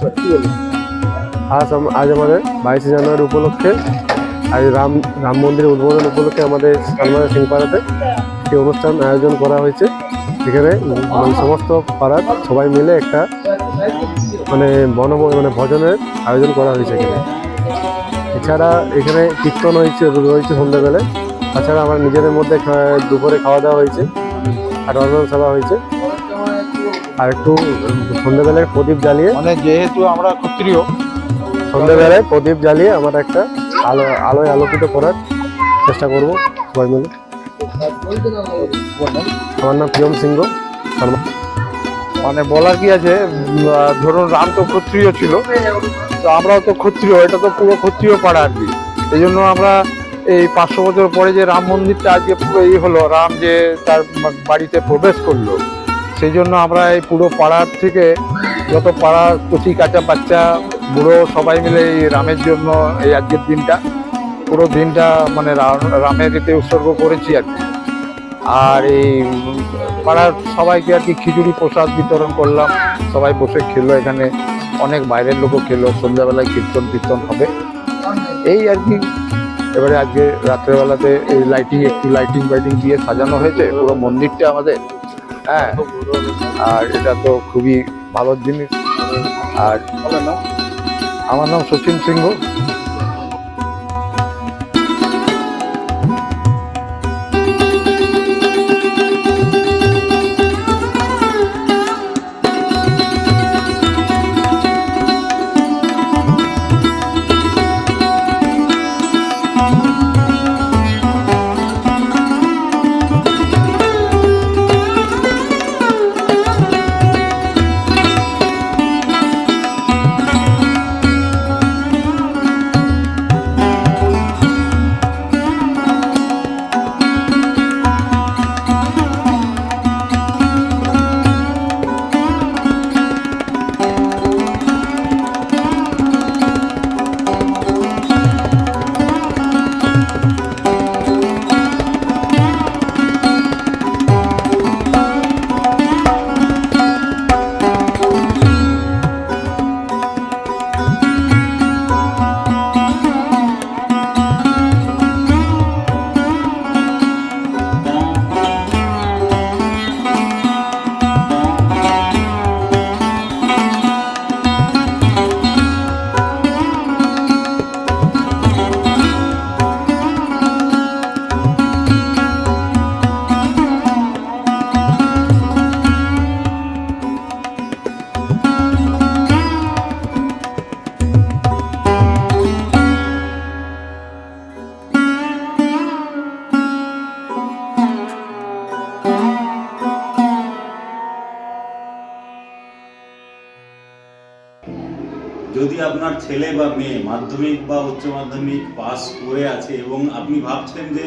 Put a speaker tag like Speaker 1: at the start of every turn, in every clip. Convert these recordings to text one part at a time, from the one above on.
Speaker 1: আজ আজ আমাদের বাইশে জানুয়ারি উপলক্ষে আজ রাম রাম মন্দিরের উদ্বোধন উপলক্ষে আমাদের সালমানা সিংপাড়াতে একটি অনুষ্ঠান আয়োজন করা হয়েছে। এখানে মানে সমস্ত পাড়ার সবাই মিলে একটা মানে বন মানে ভজনের আয়োজন করা হয়েছে এখানে। এছাড়া এখানে কীর্তন হয়েছে, রয়েছে সন্ধ্যাবেলায়। তাছাড়া আমার নিজেদের মধ্যে দুপুরে খাওয়া দাওয়া হয়েছে। আর সেবা হয়েছে। আর একটু সন্ধ্যাবেলায় প্রদীপ জ্বালিয়ে
Speaker 2: মানে যেহেতু আমরা ক্ষত্রিয়
Speaker 1: সন্ধ্যাবেলায় প্রদীপ জ্বালিয়ে আমরা একটা আলো আলোয় আলোকিত করার চেষ্টা করব সবাই মিলে। আমার নাম প্রিয়ম সিংহ
Speaker 2: মানে বলার কি আছে? ধরুন রাম তো ক্ষত্রিয় ছিল তো আমরাও তো ক্ষত্রিয় এটা তো পুরো ক্ষত্রিয় পাড়া আর কি। এই জন্য আমরা এই পাঁচশো বছর পরে যে রাম মন্দিরটা আজকে পুরো এই হলো রাম যে তার বাড়িতে প্রবেশ করল সেই জন্য আমরা এই পুরো পাড়ার থেকে যত পাড়ার কচি, কাঁচা, বাচ্চা, বুড়ো সবাই মিলে এই রামের জন্য এই আজকের দিনটা, পুরো দিনটা মানে রামের এতে উৎসর্গ করেছি আর কি। আর এই পাড়ার সবাইকে আর কি খিচুড়ি প্রসাদ বিতরণ করলাম, সবাই বসে খেলো এখানে, অনেক বাইরের লোকও খেলো, সন্ধ্যাবেলায় কীর্তন কীর্তন হবে। এই আর কি, এবারে আজকে রাত্রেবেলাতে এই লাইটিং একটু লাইটিং ফাইটিং দিয়ে সাজানো হয়েছে, পুরো মন্দিরটা আমাদের। হ্যাঁ। আর এটা তো খুবই ভালো জিনিস। আর আমার নাম সচিন সিংহ।
Speaker 3: আপনার ছেলে বা মেয়ে মাধ্যমিক বা উচ্চ মাধ্যমিক পাস করে আছে এবং আপনি ভাবছেন যে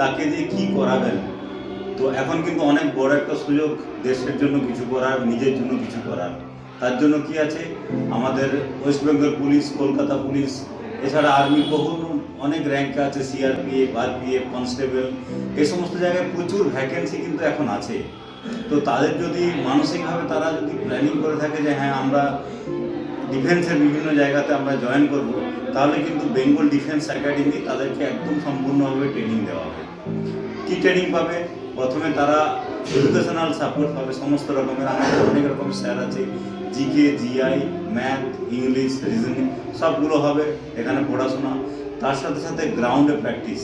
Speaker 3: তাকে দিয়ে কি করাবেন? তো এখন কিন্তু অনেক বড় একটা সুযোগ দেশের জন্য কিছু করার, নিজের জন্য কিছু করার। তার জন্য কি আছে? আমাদের West Bengal police, Kolkata police, এছাড়া আর্মি, বহু অনেক র্যাঙ্ক আছে সিআরপিএফ আরপিএফ কনস্টেবল এই সমস্ত জায়গায় প্রচুর ভ্যাকেন্সি কিন্তু এখন আছে। তো তাদের যদি মানসিকভাবে তারা যদি প্ল্যানিং করে থাকে যে হ্যাঁ আমরা ডিফেন্সের বিভিন্ন জায়গাতে আমরা জয়েন করব, তাহলে কিন্তু বেঙ্গল ডিফেন্স একাডেমি তাদেরকে একদম সম্পূর্ণভাবে ট্রেনিং দেওয়া হবে। কি ট্রেনিং পাবে? প্রথমে তারা এডুকেশনাল সাপোর্ট পাবে, সমস্ত রকমের। আমাদের অনেক রকম স্যার আছে GK GI math English reasoning সবগুলো হবে এখানে পড়াশোনা। তার সাথে সাথে গ্রাউন্ডে প্র্যাকটিস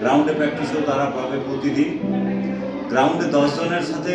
Speaker 3: গ্রাউন্ডে প্র্যাকটিসও তারা পাবে প্রতিদিন। গ্রাউন্ডে দশজনের সাথে